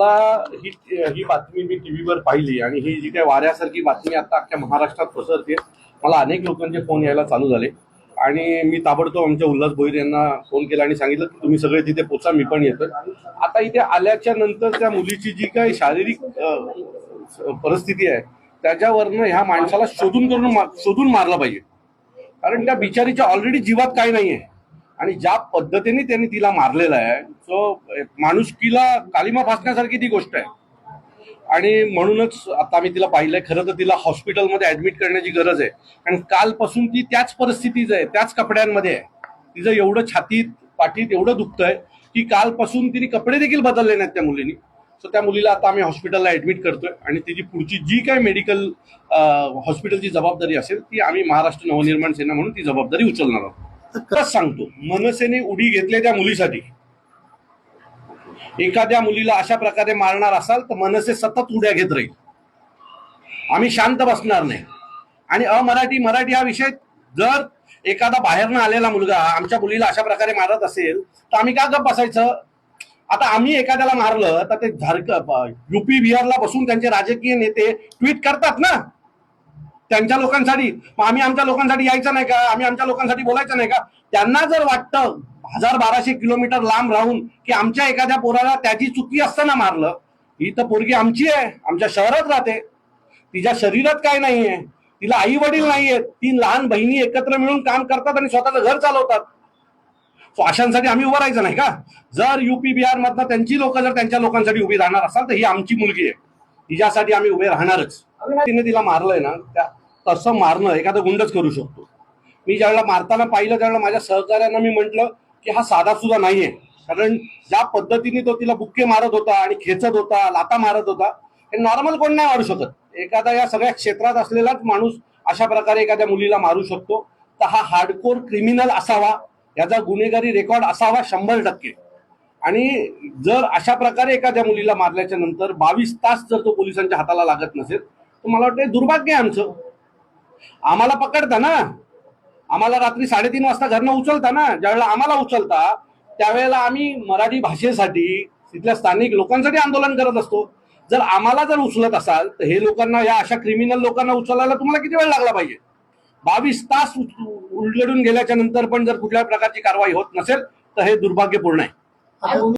मला ही ही बातमी मी टीव्हीवर पाहिली आणि ही जी काही वाऱ्यासारखी बातमी आता अख्ख्या महाराष्ट्रात पसरते मला अनेक लोकांचे फोन यायला चालू झाले. आणि मी ताबडतोब आमच्या उल्हास भोईर यांना फोन केला आणि सांगितलं की तुम्ही सगळे तिथे पोचा मी पण येतोय. आता इथे आल्याच्यानंतर त्या मुलीची जी काही शारीरिक परिस्थिती आहे त्याच्यावरनं ह्या माणसाला शोधून करून शोधून मारलं पाहिजे. कारण त्या बिचारीच्या ऑलरेडी जीवात काही नाहीये. आणि ज्या पद्धतीने त्यांनी तिला मारलेलं आहे सो माणुसकीला कालिमा फासण्यासारखी ती गोष्ट आहे. आणि म्हणूनच आता आम्ही तिला पाहिलंय खरं तर तिला हॉस्पिटलमध्ये ऍडमिट करण्याची गरज आहे. कारण कालपासून ती त्याच परिस्थितीच आहे त्याच कपड्यांमध्ये आहे. तिचं एवढं छातीत पाठीत एवढं दुखतंय की कालपासून तिने कपडे देखील बदलले नाहीत त्या मुलीनी. सो त्या मुलीला आता आम्ही हॉस्पिटलला ऍडमिट करतोय आणि तिची पुढची जी काही मेडिकल हॉस्पिटलची जबाबदारी असेल ती आम्ही महाराष्ट्र नवनिर्माण सेना म्हणून ती जबाबदारी उचलणार आहोत. कस सांगतो? मनसेने उडी घेतली त्या मुलीसाठी. एखाद्या मुलीला अशा प्रकारे मारणार असाल तर मनसे सतत उड्या घेत राहील. आम्ही शांत बसणार नाही. आणि अमराठी मराठी हा विषय जर एखादा बाहेरनं आलेला मुलगा आमच्या मुलीला अशा प्रकारे मारत असेल तर आम्ही का गप बसायचं? आता आम्ही एखाद्याला मारलं तर ते झारख युपी बिहारला बसून त्यांचे राजकीय नेते ट्विट करतात ना? त्यांच्या लोकांसाठी. मग आम्ही आमच्या लोकांसाठी यायचं नाही का? आम्ही आमच्या लोकांसाठी बोलायचं नाही का? त्यांना जर वाटतं हजार बाराशे किलोमीटर लांब राहून की आमच्या एखाद्या पोराला त्याची चुकी असताना मारलं ही तर पोरगी आमची आहे आमच्या शहरात राहते. तिच्या शरीरात काय नाहीये तिला आई वडील नाहीयेत तीन लहान बहिणी एकत्र मिळून काम करतात आणि स्वतःचं घर चालवतात. सो अशांसाठी आम्ही उभं राहायचं नाही का? जर युपी बिहार मधनं त्यांची लोक जर त्यांच्या लोकांसाठी उभी राहणार असाल तर ही आमची मुलगी आहे. तिच्यासाठी आम्ही उभे राहणारच. तिने तिला मारलंय ना त्या तसं मारणं एखादा गुंडच करू शकतो. मी ज्यावेळेला मारताना पाहिलं त्यावेळेला माझ्या सहकाऱ्यांना मी म्हटलं की हा साधा सुद्धा नाहीये. कारण ज्या पद्धतीने तो तिला बुक्के मारत होता आणि खेचत होता लाता मारत होता हे नॉर्मल कोण नाही मारू शकत. एखादा या सगळ्या क्षेत्रात असलेलाच माणूस अशा प्रकारे एखाद्या मुलीला मारू शकतो. तर हा हार्डकोर क्रिमिनल असावा याचा गुन्हेगारी रेकॉर्ड असावा शंभर टक्के. आणि जर अशा प्रकारे एखाद्या मुलीला मारल्याच्या नंतर बावीस तास जर तो पोलिसांच्या हाताला लागत नसेल तर मला वाटतं दुर्भाग्य आहे आमचं. आम्हाला पकडता ना. आम्हाला रात्री साडेतीन वाजता घरनं उचलता ना. ज्यावेळेला आम्हाला उचलता त्यावेळेला आम्ही मराठी भाषेसाठी तिथल्या स्थानिक लोकांसाठी आंदोलन करत असतो. जर आम्हाला जर उचलत असाल तर हे लोकांना या अशा क्रिमिनल लोकांना उचलायला तुम्हाला किती वेळ लागला पाहिजे? बावीस तास उलगडून गेल्याच्यानंतर पण जर कुठल्या प्रकारची कारवाई होत नसेल तर हे दुर्भाग्यपूर्ण आहे.